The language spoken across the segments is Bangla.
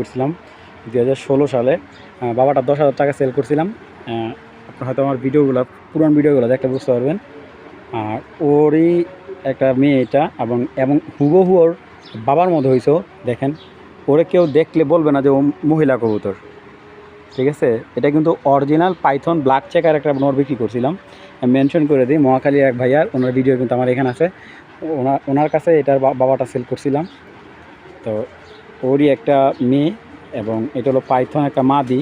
করছিলাম দু হাজার ষোলো সালে। বাবাটা দশ হাজার টাকা সেল করছিলাম। আপনার হয়তো আমার ভিডিওগুলো, পুরান ভিডিওগুলো একটা বুঝতে পারবেন। আর ওরই একটা মেয়ে এটা, এবং এবং হুবহু ওর বাবার মতো হয়েছে দেখেন। ওরে কেউ দেখলে বলবে না যে ও মহিলা কবুতর। ঠিক আছে? এটা কিন্তু অরিজিনাল পাইথন ব্ল্যাক চেকার একটা নর বিক্রি করছিলাম। মেনশন করে দিই, মহাখালী এক ভাইয়ার, ওনার ভিডিও কিন্তু আমার এখানে আছে। ওনার ওনার কাছে এটার বাবাটা সেল করছিলাম। তো ওরই একটা মেয়ে এবং এটা হলো পাইথন একটা মাদি।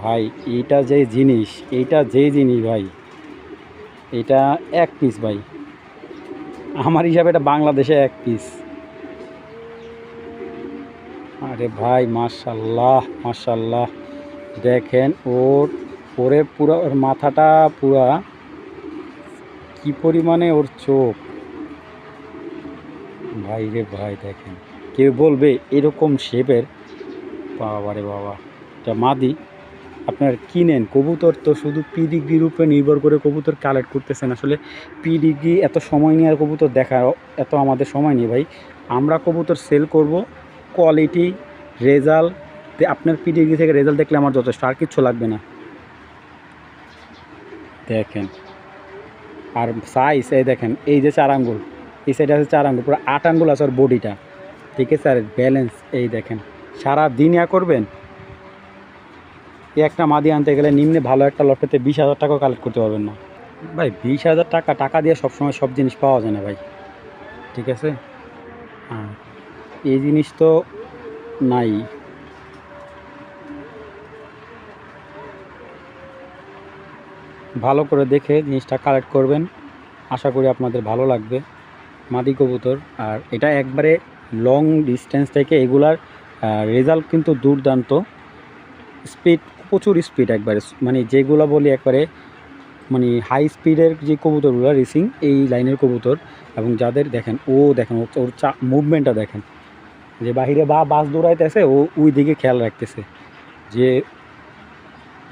ভাই, এইটা যে জিনিস, এইটা যে জিনিস ভাই, এটা এক পিস ভাই। আমার হিসাবে এটা বাংলাদেশে এক পিস আরে ভাই মাশাল্লাহ মাশাল্লাহ দেখেন ওর, ওরে পুরো, ওর মাথাটা পুরা কি পরিমাণে ওর চোখ। ভাই রে ভাই, দেখেন। কেউ বলবে এরকম শেপের? বাবা রে বাবা, এটা মাদি, আপনার কিনেন কবুতর তো শুধু পিডিগ্রির উপরে নির্ভর করে কবুতর কালেক্ট করতেছেন। আসলে পিডিগ্রি এত সময় নিয়ে আর কবুতর দেখা, এত আমাদের সময় নেই ভাই। আমরা কবুতর সেল করব কোয়ালিটি রেজাল্ট আপনার পিডিগ্রি থেকে রেজাল্ট দেখলে আমার যথেষ্ট, আর কিচ্ছু লাগবে না। দেখেন, আর সাইজ এই দেখেন, এই যে চার আঙ্গুল। এই সাইডে আছে চার আঙ্গুল, পুরো আট আঙ্গুল আছে ওর বডিটা ঠিক আছে? আর ব্যালেন্স এই দেখেন। সারা দিন ইয়া করবেন একটা মাদি আনতে গেলে নিম্নে ভালো একটা লটেতে বিশ হাজার টাকাও কালেক্ট করতে পারবেন না। ভাই, বিশ হাজার টাকা টাকা দিয়ে সবসময় সব জিনিস পাওয়া যায় না ভাই। ঠিক আছে? হ্যাঁ এই জিনিস তো নাই। ভালো করে দেখে জিনিসটা কালেক্ট করবেন। আশা করি আপনাদের ভালো লাগবে। মাদি কবুতর, আর এটা একবারে লং ডিস্টেন্স থেকে এগুলার রেজাল্ট কিন্তু দুর্দান্ত। স্পিড প্রচুর স্পিড একবারে। মানে যেগুলো বলি একবারে মানে হাই স্পিডের যে কবুতরগুলো রেসিং এই লাইনের কবুতর। এবং যাদের দেখেন, ও দেখেন, ওর- চা মুভমেন্টটা দেখেন। যে বাহিরে বা বাস দৌড়াইতেছে, ও ওই দিকে খেয়াল রাখতেছে। যে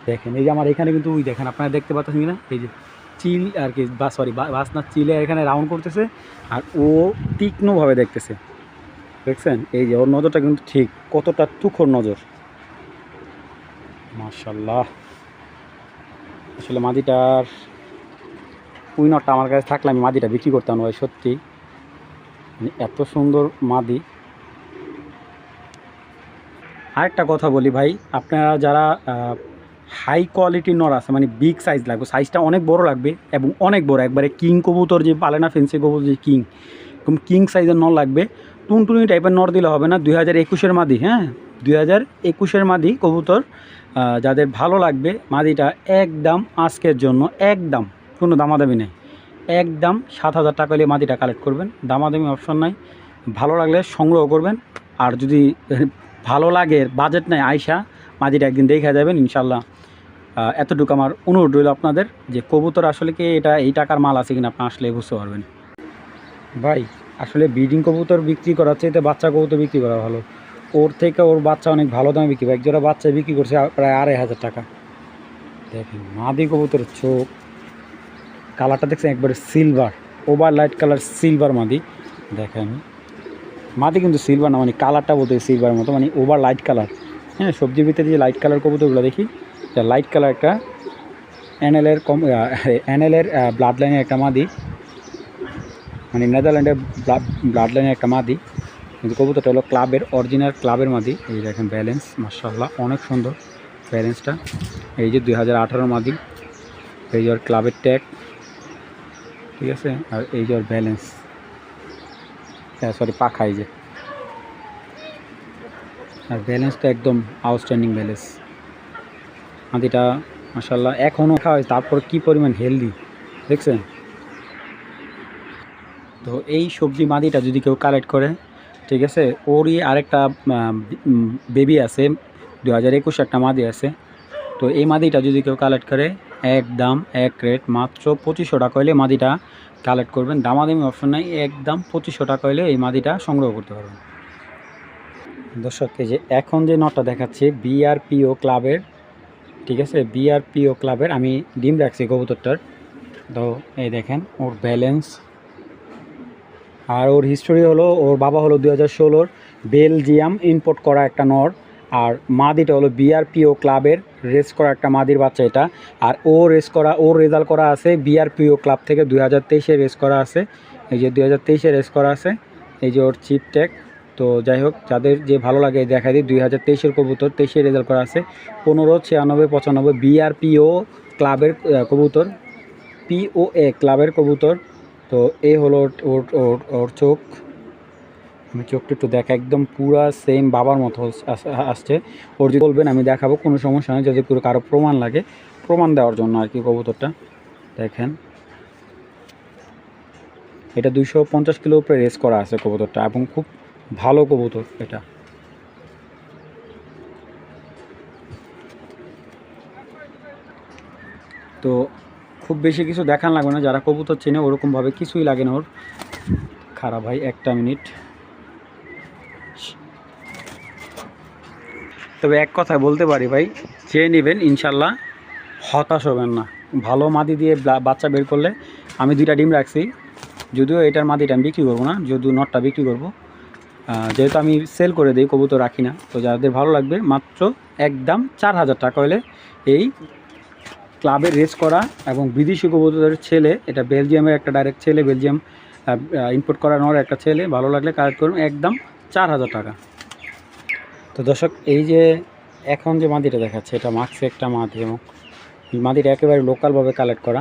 দেখেন, এই যে আমার এখানে কিন্তু ওই দেখেন, আপনারা দেখতে পাচ্ছেন কিনা? এই যে চিল আর কি, বা সরি বাস না চিলে এখানে রাউন্ড করতেছে আর ও তীক্ষ্ণভাবে দেখতেছে। দেখছেন? এই যে ওর নজরটা কিন্তু ঠিক, কতটা তুখোর নজর। মার্শাল্লাহ আসলে মাদিটার উইনারটা আমার কাছে থাকলে আমি মাদিটা বিক্রি করতাম ভাই, সত্যি। মানে এত সুন্দর মাদি। আরেকটা কথা বলি ভাই, আপনারা যারা হাই কোয়ালিটির নর আছে মানে বিগ সাইজ লাগবে সাইজটা অনেক বড় লাগবে এবং অনেক বড়, একবারে কিং কবুতর যে পালে না ফেন্সি কবুতর যে কিং এরকম কিং সাইজের নর লাগবে। টুনটুনি টাইপের নর দিলে হবে না, দুই হাজার একুশের মাদি হ্যাঁ? দুই হাজার একুশের মাদি কবুতর যাদের ভালো লাগবে, মাদিটা একদম আজকের জন্য, একদম, কোনো দামাদামি নেই। একদম সাত হাজার টাকা হলে মাদিটা কালেক্ট করবেন, দামাদামি অপশন নাই। ভালো লাগলে সংগ্রহ করবেন, আর যদি ভালো লাগে বাজেট নাই আয়সা মাদিটা একদিন দেখা যাবেন ইনশাল্লাহ এতটুকু আমার অনুরোধ রইল আপনাদের যে কবুতর আসলে কি এটা এই টাকার মাল আছে কিনা আপনি আসলে বুঝতে পারবেন। ভাই, আসলে ব্রিডিং কবুতর বিক্রি করার চাইতে বাচ্চা কবুতর বিক্রি করা ভালো। ওর থেকে ওর বাচ্চা অনেক ভালো দামে বিক্রি হয়। একজোড়া বাচ্চা বিক্রি করছে প্রায় আড়াই হাজার টাকা। দেখেন, মাদি কবুতরের চোখ। কালারটা দেখছেন একবারে silver over light colour silver মাদি। দেখেন, মাদি কিন্তু সিলভার না মানে কালারটা বলতে সিলভার মতো মানে ওভার লাইট কালার হ্যাঁ সবজির ভিতরে যে লাইট কালার কবুতরগুলো দেখি লাইট কালার একটা এনএলের কম এনএলের ব্লাড লাইনের একটা মাদি। মানে নেদারল্যান্ডের ব্লাড লাইনের একটা মাদি। কিন্তু কবুতরটা হলো ক্লাবের অরিজিনাল ক্লাবের মাদি। এই দেখেন ব্যালেন্স মার্শাল্লাহ অনেক সুন্দর ব্যালেন্সটা এই যে দুই হাজার আঠারো মাদি। এই যে ওর ক্লাবের ট্যাগ ঠিক আছে? আর এই যে ওর ব্যালেন্স সরি পাখা এই যে। আর ব্যালেন্সটা একদম আউটস্ট্যান্ডিং ব্যালেন্স মাদিটা মার্শাল্লাহ এখনও খাওয়া হয়েছে। তারপর কী পরিমাণ হেলদি দেখছেন? তো এই সবজি মাদিটা যদি কেউ কালেক্ট করে, ঠিক আছে, ওরই আরেকটা বেবি আছে দু হাজার একুশ একটা মাদি আছে, তো এই মাদিটা যদি কেউ কালেক্ট করে এক দাম এক রেট মাত্র পঁচিশশো টাকা হলে মাদিটা কালেক্ট করবেন। দামাদামি অপশন নাই, একদম পঁচিশশো টাকা হলে এই মাদিটা সংগ্রহ করতে পারবেন। দর্শক, এই যে এখন যে নটটা দেখাচ্ছে বিআরপিও ক্লাবের ঠিক আছে? বিআরপিও ক্লাবের আমি ডিম রাখছি কবুতরটার। তো এই দেখেন, ওর ব্যালেন্স আর ওর হিস্টোরি হলো, ওর বাবা হলো দু হাজার ষোলোর বেলজিয়াম ইম্পোর্ট করা একটা নর, আর মাদিটা হলো বিআরপিও ক্লাবের রেস করা একটা মাদির বাচ্চা এটা। আর ও রেস করা, ওর রেজাল্ট করা আছে বিআরপিও ক্লাব থেকে দুই হাজার তেইশে রেস করা আছে। এই যে দুই হাজার তেইশে রেস করা আছে, এই যে ওর চিপ ট্যাগ তো যাই হোক, যাদের যে ভালো লাগে দেখা দিই, দুই হাজার তেইশের কবুতর, তেইশে রেজাল্ট করা আছে। পনেরো, ছিয়ানব্বই, পঁচানব্বই বিআরপিও ক্লাবের কবুতর পিওএ ক্লাবের কবুতর। তো এ হলো ওর ওর ওর চোখ। আমি চোখটা একটু দেখা একদম পুরা সেম বাবার মতো আসছে। ওর যদি বলবেন, আমি দেখাবো, কোনো সমস্যা নেই, যদি পুরো কারও প্রমাণ লাগে, প্রমাণ দেওয়ার জন্য আর কি কবুতরটা। দেখেন। এটা দুইশো পঞ্চাশ কিলো উপরে রেস করা আছে কবুতরটা, এবং খুব ভালো কবুতর এটা। তো খুব বেশি কিছু দেখান লাগবে না, যারা কবুতর চেনে ওরকমভাবে কিছুই লাগে না ওর। খারাপ ভাই, একটা মিনিট। তবে এক কথায় বলতে পারি ভাই, চেয়ে নেবেন, ইনশাল্লাহ হতাশ হবেন না। ভালো মাদি দিয়ে বাচ্চা বের করলে আমি দুইটা ডিম রাখছি, যদিও এটার মাদিটা আমি বিক্রি করব না, যদিও নটটা বিক্রি করব। যেহেতু আমি সেল করে দিই, কবুতর রাখি না, তো যাদের ভালো লাগবে, মাত্র একদম চার হাজার টাকা হলে এই ক্লাবে রেস করা এবং বিদেশি কবুতরের ছেলে, এটা বেলজিয়ামের একটা ডাইরেক্ট ছেলে বেলজিয়াম ইম্পোর্ট করা নেওয়ার একটা ছেলে, ভালো লাগলে কালেক্ট করুন, একদম চার হাজার টাকা। তো দর্শক, এই যে এখন যে মাদিটা দেখাচ্ছে, এটা মাক্সে একটা মাদি এবং মাদিটা একেবারে লোকালভাবে কালেক্ট করা।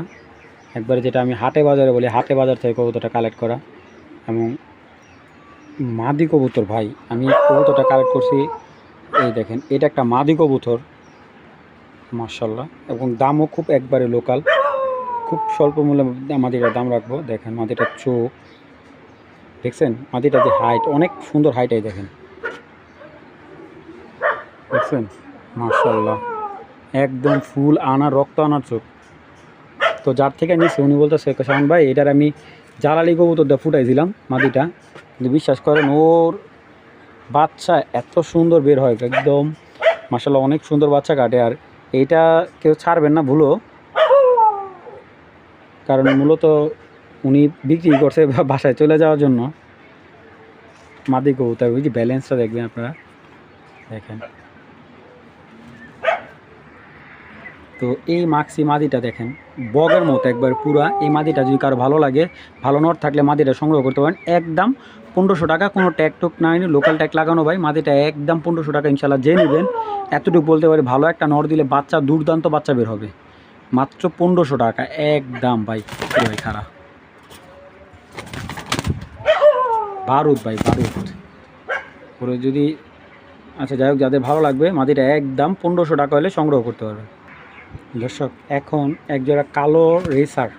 একবারে যেটা আমি হাটে বাজারে বলি, হাটে বাজার থেকে কবুতরটা কালেক্ট করা এবং মাদি কবুতর ভাই, আমি কবুতরটা কালেক্ট করছি। এই দেখেন, এটা একটা মাদি কবুতর মার্শাল্লাহ এবং দামও খুব একবারে লোকাল খুব স্বল্প মূল্যে মাদিটার দাম রাখব। দেখেন, মাদিটার চোখ, দেখছেন? মাদিটা যে হাইট অনেক সুন্দর হাইট এই দেখেন। দেখছেন? মার্শাল্লাহ একদম ফুল আনা, রক্ত আনার চোখ। তো যার থেকে নিচ্ছে উনি বলতেছে শাহন ভাই, এটার আমি জ্বালালি কবুতর কবুতরটা ফুটাইছিলাম মাদিটা। কিন্তু বিশ্বাস করেন, ওর বাচ্চা এত সুন্দর বের হয়, একদম মার্শাল্লাহ অনেক সুন্দর বাচ্চা কাটে। আর এইটা কেউ ছাড়বেন না ভুলো কারণ মূলত উনি বিক্রি করছে বাসায় চলে যাওয়ার জন্য। মাদি কবুতর, ওই যে ব্যালেন্সটা দেখবেন আপনারা। দেখেন। তো এই মাক্সি মাদিটা দেখেন, বগের মতো একবার পুরা। এই মাদিটা যদি কারও ভালো লাগে, ভালো নট থাকলে মাদিটা সংগ্রহ করতে পারেন। একদম পনেরোশো টাকা, কোনো ট্যাগ টুক নাই লোকাল ট্যাগ লাগানো ভাই। মাদিটা একদম পনেরোশো টাকা ইনশাল্লাহ, যে নেবেন। এতটুকু বলতে পারি, ভালো একটা নর দিলে বাচ্চা, দুর্দান্ত বাচ্চা বের হবে। মাত্র পনেরোশো টাকা, একদম ভাই ভাই খারাপ বারুদ ভাই, বারুদ। ওরে যদি আচ্ছা যাই হোক, যাদের ভালো লাগবে মাদিটা একদম পনেরোশো টাকা হলে সংগ্রহ করতে পারবে। দর্শক, এখন একজোড়া কালো racer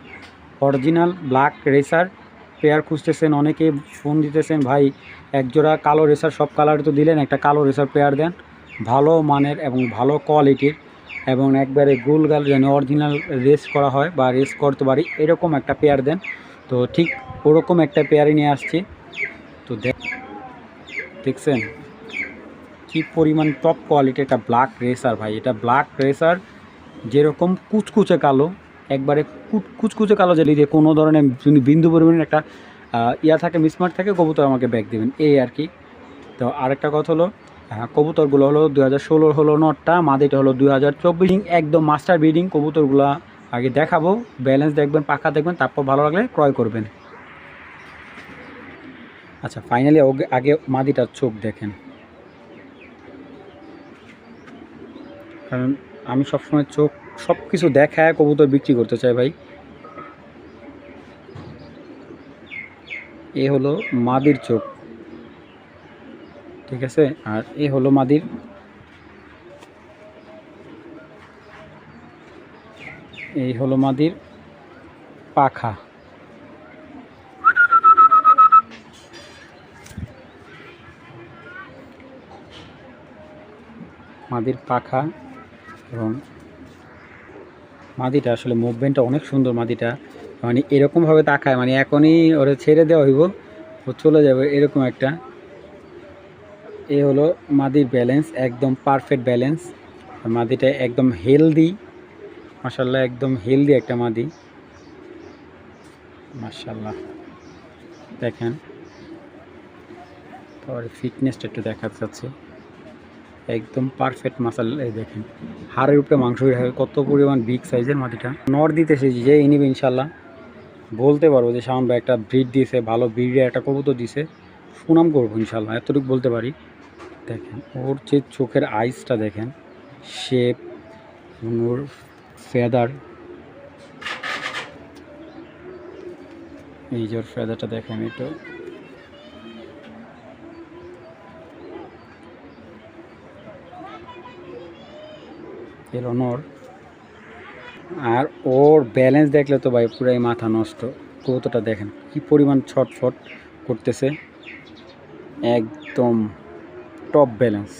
original black racer pair খুঁজতেছেন, অনেকেই ফোন দিতেছেন, ভাই একজোড়া কালো রেসার সব কালার তো দিলেন, একটা কালো রেসার পেয়ার দেন। ভালো মানের এবং ভালো কোয়ালিটির এবং একবারে গোল গাল যেন অরিজিনাল রেস করা হয় বা রেস করতে পারি, এরকম একটা পেয়ার দেন। তো ঠিক ওরকম একটা পেয়ারই নিয়ে আসছি। তো দেখ, দেখছেন কি পরিমাণ টপ কোয়ালিটি একটা ব্ল্যাক রেসার ভাই। এটা ব্ল্যাক রেসার যেরকম কুচকুচে কালো একবারে কুচ- কুচকুচে কালো যেলি যে কোনো ধরনের বিন্দু পরিমাণের একটা ইয়া থাকে মিসমার্ট থাকে কবুতর আমাকে ব্যাগ দেবেন। এই আর কি। তো আরেকটা কথা হলো হ্যাঁ, কবুতরগুলো হলো দু হাজার ষোলোর হলো নটটা মাদিটা হলো দু হাজার চব্বিশ। একদম মাস্টার ব্রিডিং কবুতরগুলো আগে দেখাবো ব্যালেন্স দেখবেন পাখা দেখবেন তারপর ভালো লাগলে ক্রয় করবেন। আচ্ছা ফাইনালি আগে মাদিটার চোখ দেখেন। কারণ আমি সবসময় চোখ সব কিছু দেখায় কবুতর বিক্রি করতে চায় ভাই। এ হলো মাদির চোখ। ঠিক আছে? আর এ হলো মাদির এই হলো মাদির পাখা। মাদির পাখা এবং মাদিটা, আসলে মুভমেন্টটা অনেক সুন্দর মাদিটা। মানে এরকমভাবে তাকায় মানে এখনই ওরে ছেড়ে দেওয়া হইব, ও চলে যাবে এরকম একটা। এ হলো মাদির ব্যালেন্স একদম পারফেক্ট ব্যালেন্স মাদিটা একদম হেলদি মাসাল্লাহ একদম হেলদি একটা মাদি। মাসাল্লাহ দেখেন। তারপরে ফিটনেসটা একটু দেখাতে চাচ্ছে। একদম পারফেক্ট মাসাল দেখেন। হাড়ের উপরে মাংস কত পরিমাণ বিগ সাইজের মাটিটা। নর দিতেছে যে এই নিবে ইনশাল্লাহ বলতে পারব যে শাওন ভাই একটা ব্রিড দিয়েছে, ভালো ব্রিডের একটা কবুতর দিছে। সুনাম করব ইনশাল্লাহ এতটুকু বলতে পারি। দেখেন, ওর যে চোখের আইসটা দেখেন শেপ ওর ফেদার এই যে ওর ফেদারটা দেখেন একটু। এলো নর আর ওর ব্যালেন্স দেখলে তো ভাই পুরাই মাথা নষ্ট। কতটা দেখেন, কি পরিমাণ ছটফট করতেছে। একদম টপ ব্যালেন্স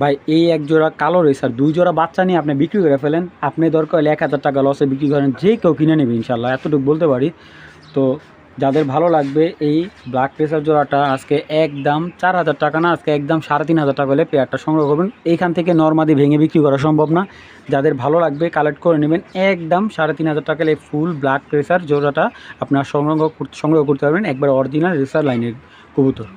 ভাই, এই এক জোড়া কালো রয়েছে আর দুই জোড়া বাচ্চা নিয়ে আপনি বিক্রি করে ফেলেন, আপনি দরকার হলে এক হাজার টাকা লসে বিক্রি করেন, যে কেউ কিনে নেবে ইনশাল্লাহ এতটুকু বলতে পারি। তো যাদের ভালো লাগবে এই ব্লাড প্রেসার জোড়াটা, আজকে একদম চার হাজার টাকা না, আজকে একদম সাড়ে তিন হাজার টাকা হলে পেয়ারটা সংগ্রহ করবেন। এইখান থেকে নর্মাদি ভেঙে বিক্রি করা সম্ভব না। যাদের ভালো লাগবে কালেক্ট করে নেবেন। একদম সাড়ে তিন হাজার টাকা হলে ফুল ব্লাড প্রেসার জোড়াটা আপনার সংগ্রহ সংগ্রহ করতে পারবেন। একবার অরিজিনাল রেসার লাইনের কবুতর।